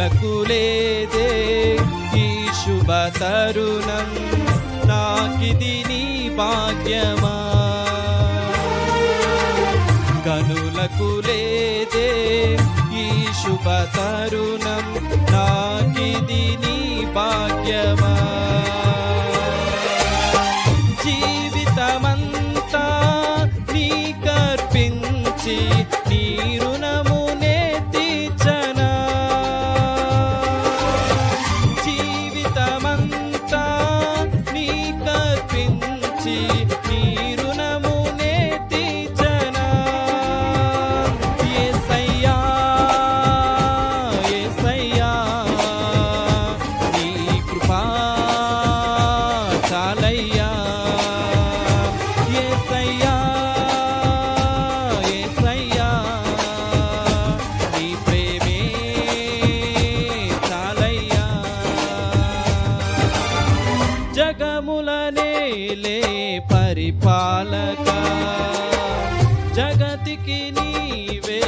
లకులేదే ఈ శుభ తరుణం. నాకిది నీ భాగ్యమా. కనులకు లేదే ఈ శుభ తరుణం. నాకిది నీ భాగ్యమా. చాలయ్యా యేసయ్యా యేసయ్యా నీ ప్రేమే చాలయ్యా జగముల పరిపాలక. జగతికి నీవే